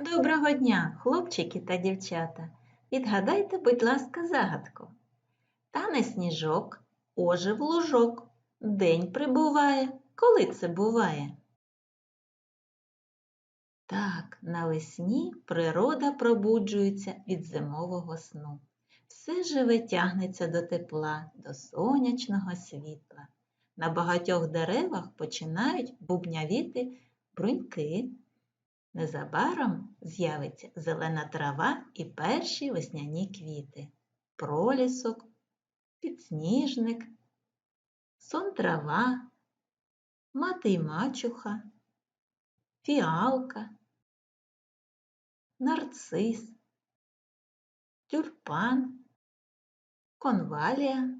Доброго дня, хлопчики та дівчата. Відгадайте, будь ласка, загадку. Тане сніжок, ожив лужок. День прибуває. Коли це буває? Так, навесні природа пробуджується від зимового сну. Все живе тягнеться до тепла, до сонячного світла. На багатьох деревах починають бубнявіти бруньки. Незабаром з'явиться зелена трава і перші весняні квіти, пролісок, підсніжник, сон трава, мати й мачуха, фіалка, нарцис, тюльпан, конвалія,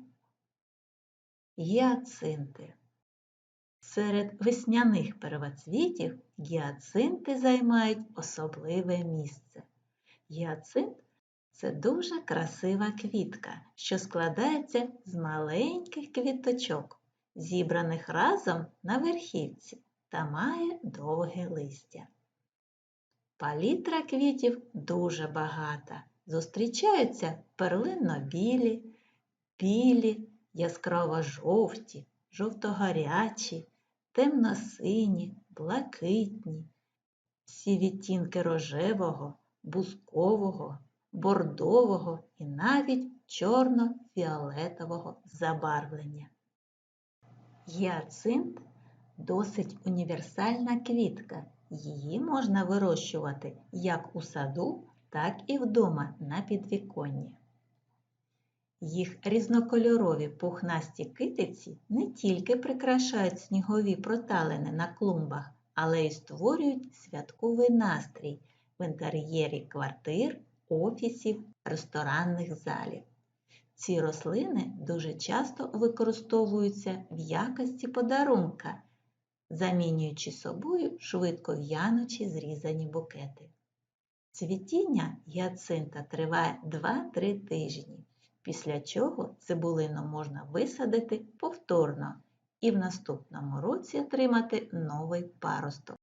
гіацинти. Серед весняних первоцвітів гіацинти займають особливе місце. Гіацинт це дуже красива квітка, що складається з маленьких квіточок, зібраних разом на верхівці та має довге листя. Палітра квітів дуже багата. Зустрічаються перлинно-білі, білі, яскраво-жовті, жовто-гарячі, темно-сині, блакитні, всі відтінки рожевого, бузкового, бордового і навіть чорно-фіолетового забарвлення. Гіацинт досить універсальна квітка. Її можна вирощувати як у саду, так і вдома на підвіконні. Їх різнокольорові пухнасті китиці не тільки прикрашають снігові проталини на клумбах, але й створюють святковий настрій в інтер'єрі квартир, офісів, ресторанних залів. Ці рослини дуже часто використовуються в якості подарунка, замінюючи собою швидко в'янучі зрізані букети. Цвітіння гіацинта триває 2-3 тижні після чого цибулину можна висадити повторно і в наступному році отримати новий паросток.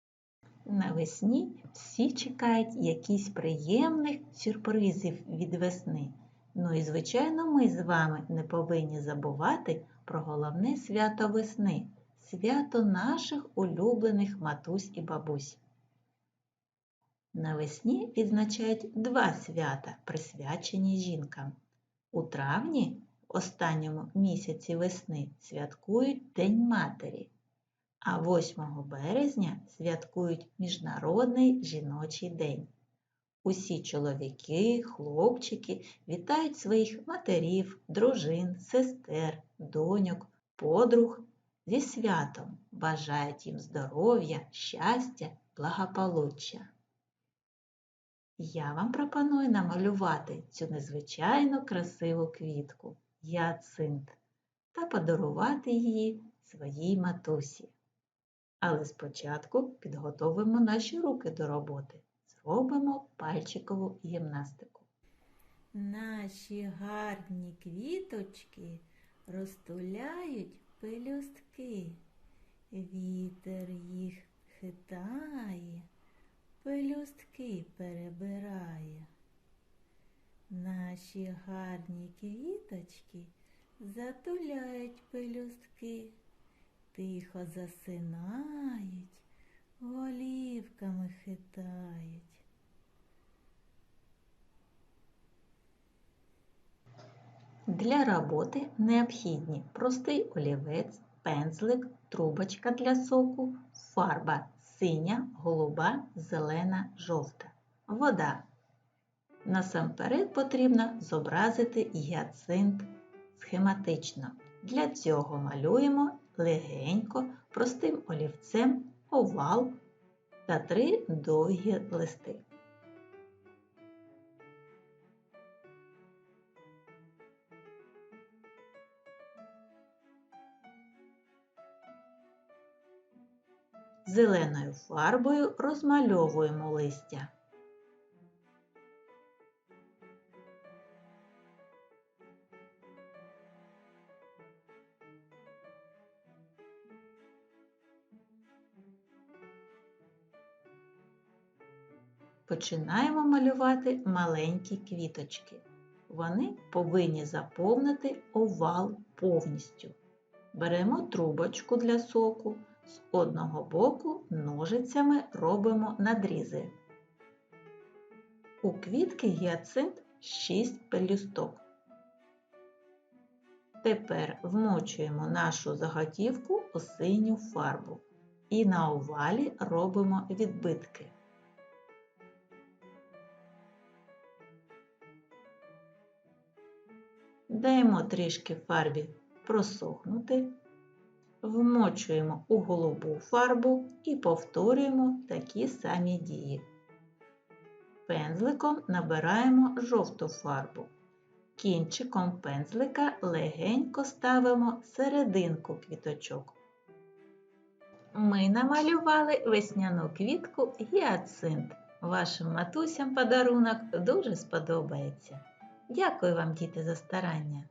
Навесні всі чекають якісь приємних сюрпризів від весни. Ну і, звичайно, ми з вами не повинні забувати про головне свято весни свято наших улюблених матусь і бабусь. Навесні відзначають два свята, присвячені жінкам. У травні, останньому місяці весни, святкують День Матері, а 8 березня святкують Міжнародний жіночий день. Усі чоловіки, хлопчики вітають своїх матерів, дружин, сестер, доньок, подруг зі святом, бажають їм здоров'я, щастя, благополуччя. Я вам пропоную намалювати цю незвичайно красиву квітку гіацинт та подарувати її своїй матусі. Але спочатку підготовимо наші руки до роботи. Зробимо пальчикову гімнастику. Наші гарні квіточки розтуляють пелюстки. Вітер їх хитає пелюстки перебирає. Наші гарні квіточки затуляють пелюстки, тихо засинають, голівками хитають. Для роботи необхідні простий олівець, пензлик, трубочка для соку, фарба синя, голуба, зелена, жовта. Вода. Насамперед потрібно зобразити гіацинт схематично. Для цього малюємо легенько, простим олівцем овал та три довгі листи. Зеленою фарбою розмальовуємо листя. починаємо малювати маленькі квіточки. Вони повинні заповнити овал повністю. Беремо трубочку для соку, з одного боку ножицями робимо надрізи. У квітки гіацинт 6 пелюсток. Тепер вмочуємо нашу заготівку у синю фарбу і на овалі робимо відбитки. Даємо трішки фарбі просохнути, вмочуємо у голубу фарбу і повторюємо такі самі дії. Пензликом набираємо жовту фарбу. Кінчиком пензлика легенько ставимо серединку квіточок. Ми намалювали весняну квітку гіацинт. Вашим матусям подарунок дуже сподобається. Дякую вам, діти, за старання!